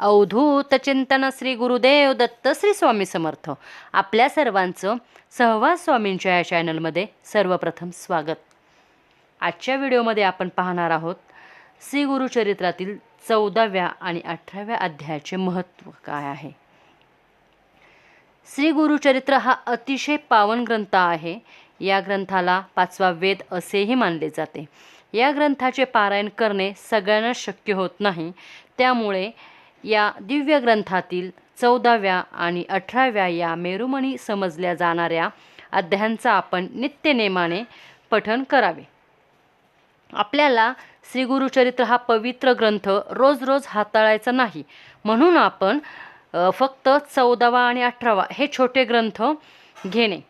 अवधूत चिंतन श्री गुरुदेव दत्त श्री स्वामी समर्थ. आपल्या सर्वांचं सहवास स्वामींच्या या चॅनलमध्ये सर्वप्रथम स्वागत. आजच्या व्हिडिओमध्ये आपण पाहणार आहोत श्री गुरुचरित्रातील चौदाव्या आणि अठराव्या अध्यायाचे महत्त्व काय आहे? श्री गुरुचरित्र हा अतिशय पावन ग्रंथ आहे. या ग्रंथाला पाचवा वेद असेही मानले जाते. या ग्रंथाचे पारायण करणे सगळ्यांना शक्य होत नाही. त्यामुळे या दिव्य ग्रंथातील चौदाव्या आणि अठराव्या या मेरुमणी समजल्या जाणाऱ्या अध्यायांचा आपण नित्यनेमाने पठन करावे. आपल्याला श्री गुरुचरित्र हा पवित्र ग्रंथ रोज रोज हाताळायचा नाही. म्हणून आपण फक्त चौदावा आणि अठरावा हे छोटे ग्रंथ घेणे.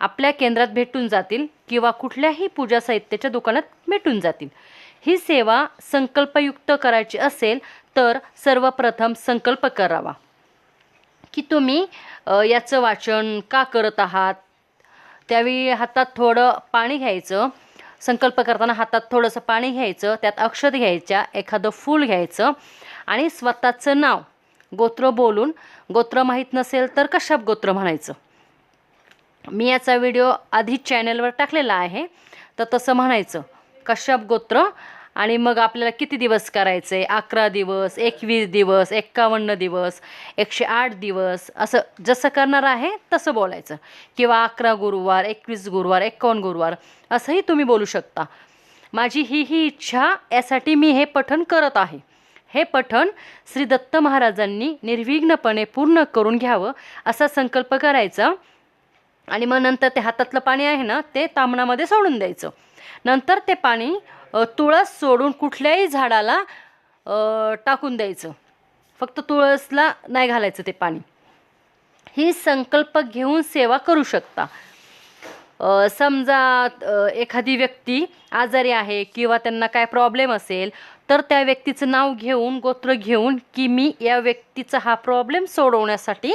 आपल्या केंद्रात भेटून जातील किंवा कुठल्याही पूजा साहित्याच्या दुकानात भेटून जातील. ही सेवा संकल्पयुक्त करायची असेल तर सर्वप्रथम संकल्प करावा. की तुम्ही याचं वाचन का करत आहात? त्यावेळी हातात थोडं पाणी घ्यायचं. संकल्प करताना हातात थोडंसं पाणी घ्यायचं. त्यात अक्षत घ्यायच्या एखादं फूल घ्यायचं आणि स्वतःचं नाव गोत्र बोलून. गोत्र माहीत नसेल तर कशाप गोत्र म्हणायचं? मी याचा व्हिडिओ आधी चॅनलवर टाकलेला आहे. तर तसं म्हणायचं कश्यप गोत्र? आणि मग आपल्याला किती दिवस करायचे? अकरा दिवस एकवीस दिवस एक्कावन्न दिवस एकशे आठ दिवस असं जसं करणार आहे तसं बोलायचं. किंवा अकरा गुरुवार एकवीस गुरुवार एक्कावन्न गुरुवार असंही तुम्ही बोलू शकता. माझी ही ही इच्छा यासाठी मी हे पठण करत आहे. हे पठण श्री दत्त महाराजांनी निर्विघ्नपणे पूर्ण करून घ्यावं असा संकल्प करायचा. आणि मग नंतर ते हातातलं पाणी आहे ना ते तामणामध्ये सोडून द्यायचं. नंतर ते पाणी तुळस सोडून कुठल्याही झाडाला टाकून द्यायचं. फक्त तुळसला नाही घालायचं ते पाणी. ही संकल्प घेऊन सेवा करू शकता. समजा एखादी व्यक्ती आजारी आहे किंवा त्यांना काय प्रॉब्लेम असेल तर त्या व्यक्तीचं नाव घेऊन गोत्र घेऊन की मी या व्यक्तीचा हा प्रॉब्लेम सोडवण्यासाठी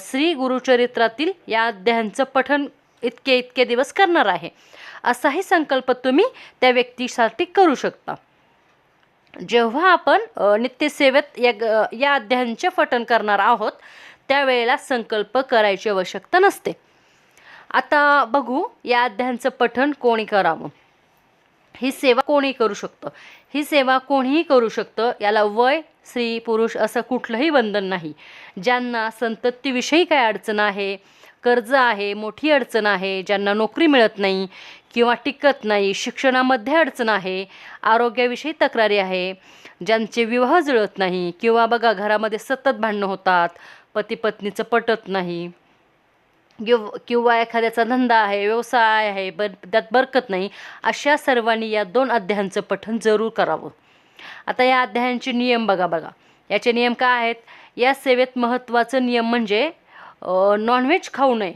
श्री गुरुचरित्रातील या अध्यायांचं पठण इतके इतके दिवस करणार आहे. असाही संकल्प तुम्ही त्या व्यक्तीसाठी करू शकता. जेव्हा आपण नित्यसेवेत या या अध्यायांचे पठण करणार आहोत त्यावेळेला संकल्प करायची आवश्यकता नसते. आता बघू या अध्यायांचं पठण कोणी करावं? ही सेवा कोणी करू शकतं? ही सेवा कोणीही करू शकतं? याला वय स्त्री पुरुष असं कुठलंही बंधन नाही. ज्यांना संततीविषयी काय अडचण आहे कर्ज आहे मोठी अडचण आहे ज्यांना नोकरी मिळत नाही किंवा टिकत नाही शिक्षणामध्ये अडचण आहे आरोग्याविषयी तक्रारी आहे ज्यांचे विवाह जुळत नाही किंवा बघा घरामध्ये सतत भांडणं होतात पती पत्नीचं पटत नाही किंव किंवा एखाद्याचा धंदा आहे व्यवसाय आहे बर त्यात बरकत नाही अशा सर्वांनी या दोन अध्यायांचं पठण जरूर करावं. आता या अध्यायांचे नियम बघा बघा. याचे नियम काय आहेत? या सेवेत महत्त्वाचं नियम म्हणजे नॉनव्हेज खाऊ नये.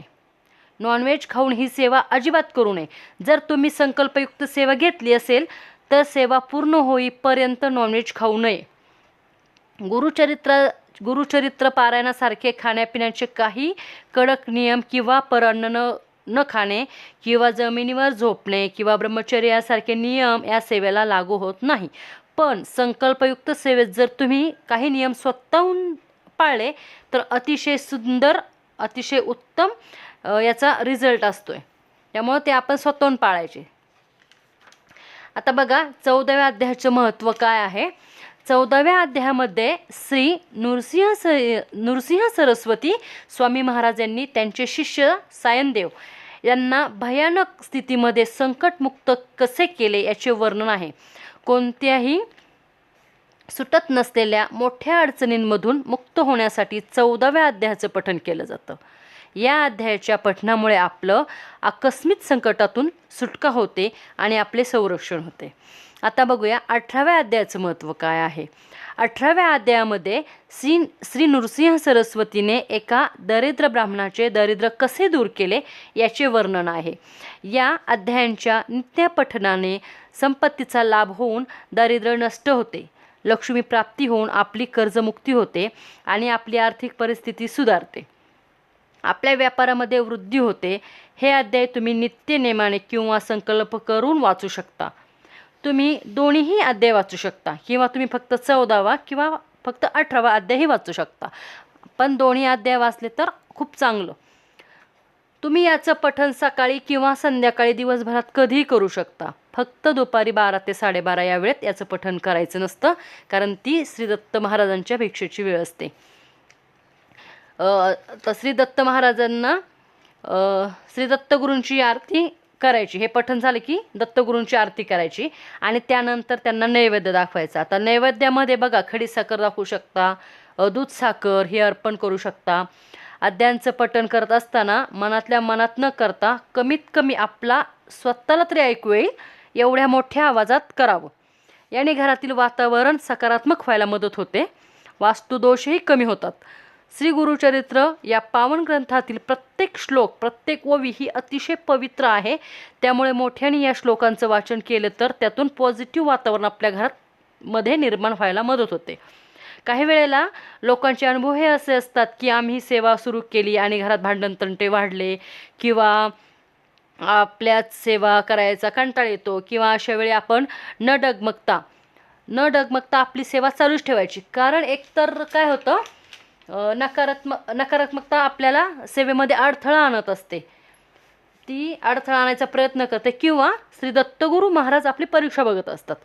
नॉनव्हेज खाऊन ही सेवा अजिबात करू नये. जर तुम्ही संकल्पयुक्त सेवा घेतली असेल तर सेवा पूर्ण होईपर्यंत नॉनव्हेज खाऊ नये. गुरुचरित्र गुरुचरित्र पारायणासारखे खाण्यापिण्याचे काही कडक नियम किंवा परान्न न न खाणे किंवा जमिनीवर झोपणे किंवा ब्रह्मचर्यासारखे नियम या सेवेला लागू होत नाही. पण संकल्पयुक्त सेवेत जर तुम्ही काही नियम स्वतःहून पाळले तर अतिशय सुंदर अतिशय उत्तम याचा रिझल्ट असतो आहे त्यामुळं ते आपण स्वतःहून पाळायचे. आता बघा चौदाव्या अध्यायाचं महत्त्व काय आहे? चौदाव्या अध्यायामध्ये श्री नृसिंह स नृसिंह सरस्वती स्वामी महाराज यांनी त्यांचे शिष्य सायनदेव यांना भयानक स्थितीमध्ये संकटमुक्त कसे केले याचे वर्णन आहे. कोणत्याही सुटत नसलेल्या मोठ्या अडचणींमधून मुक्त होण्यासाठी चौदाव्या अध्यायाचं पठण केलं जातं. या अध्यायाच्या पठणामुळे आपलं आकस्मिक संकटातून सुटका होते आणि आपले संरक्षण होते. आता बघूया अठराव्या अध्यायाचं महत्त्व काय आहे. अठराव्या अध्यायामध्ये श्री श्री नृसिंह सरस्वतीने एका दरिद्र ब्राह्मणाचे दरिद्र कसे दूर केले याचे वर्णन आहे. या अध्यायांच्या नित्यपठनाने संपत्तीचा लाभ होऊन दारिद्र्य नष्ट होते. लक्ष्मी प्राप्ती होऊन आपली कर्जमुक्ती होते आणि आपली आर्थिक परिस्थिती सुधारते. आपल्या व्यापारामध्ये वृद्धी होते. हे अध्याय तुम्ही नित्यनेमाने किंवा संकल्प करून वाचू शकता. तुम्ही दोन्हीही अध्याय वाचू शकता किंवा तुम्ही फक्त चौदावा किंवा फक्त अठरावा अध्यायही वाचू शकता. पण दोन्ही अध्याय वाचले तर खूप चांगलं. तुम्ही याचं पठण सकाळी किंवा संध्याकाळी दिवसभरात कधीही करू शकता. फक्त दुपारी बारा ते साडेबारा या वेळेत याचं पठण करायचं नसतं कारण ती श्री दत्त महाराजांच्या भिक्षेची वेळ असते. तर श्री दत्त महाराजांना श्री दत्तगुरूंची आरती करायची. हे पठण झालं की दत्तगुरूंची आरती करायची आणि त्यानंतर त्यांना नैवेद्य दाखवायचा. आता नैवेद्यामध्ये बघा खडी साखर दाखवू शकता दूध साखर हे अर्पण करू शकता. आद्यांचं पठण करत असताना मनातल्या मनात न करता कमीत कमी आपला स्वतःला तरी ऐकू येईल एवढ्या मोठ्या आवाजात करावं. याने घरातील वातावरण सकारात्मक व्हायला मदत होते. वास्तुदोषही कमी होतात. श्री गुरुचरित्र या पावन ग्रंथातील प्रत्येक श्लोक प्रत्येक ओवी ही अतिशय पवित्र आहे. त्यामुळे मोठ्याने या श्लोकांचं वाचन केलं तर त्यातून पॉझिटिव्ह वातावरण आपल्या घरात मध्ये निर्माण व्हायला मदत होते. काही वेळेला लोकांचे अनुभव हे असे असतात की आम्ही सेवा सुरू केली आणि घरात भांडण तंटे वाढले किंवा आपल्याच सेवा करायचा कंटाळ येतो किंवा अशा वेळी आपण न डगमगता न डगमगता आपली सेवा चालूच ठेवायची. कारण एकतर काय होतं नकारात्मक नकारात्मकता आपल्याला सेवेमध्ये अडथळा आणत असते. ती अडथळा आणायचा प्रयत्न करते किंवा श्री दत्तगुरू महाराज आपली परीक्षा बघत असतात.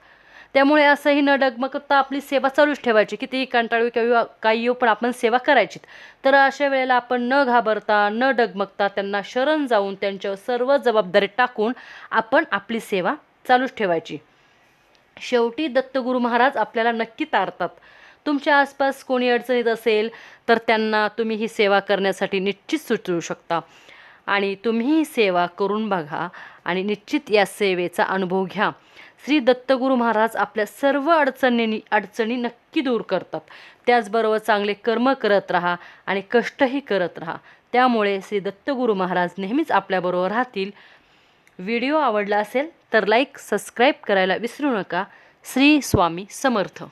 त्यामुळे असंही न डगमगता आपली सेवा चालूच ठेवायची. कितीही कंटाळू किंवा काही येऊ पण आपण सेवा करायची. तर अशा वेळेला आपण न घाबरता न डगमगता त्यांना शरण जाऊन त्यांच्यावर सर्व जबाबदारी टाकून आपण आपली सेवा चालूच ठेवायची. शेवटी दत्तगुरू महाराज आपल्याला नक्की तारतात. तुमच्या आसपास कोणी अडचणीत असेल तर त्यांना तुम्ही ही सेवा करण्यासाठी निश्चित सुचवू शकता. आणि तुम्ही ही सेवा करून बघा आणि निश्चित या सेवेचा अनुभव घ्या. श्री दत्तगुरू महाराज आपल्या सर्व अडचणी अडचणी नक्की दूर करतात. त्याचबरोबर चांगले कर्म करत राहा आणि कष्टही करत राहा. त्यामुळे श्री दत्तगुरू महाराज नेहमीच आपल्याबरोबर राहतील. व्हिडिओ आवडला असेल तर लाईक सबस्क्राईब करायला विसरू नका. श्री स्वामी समर्थ.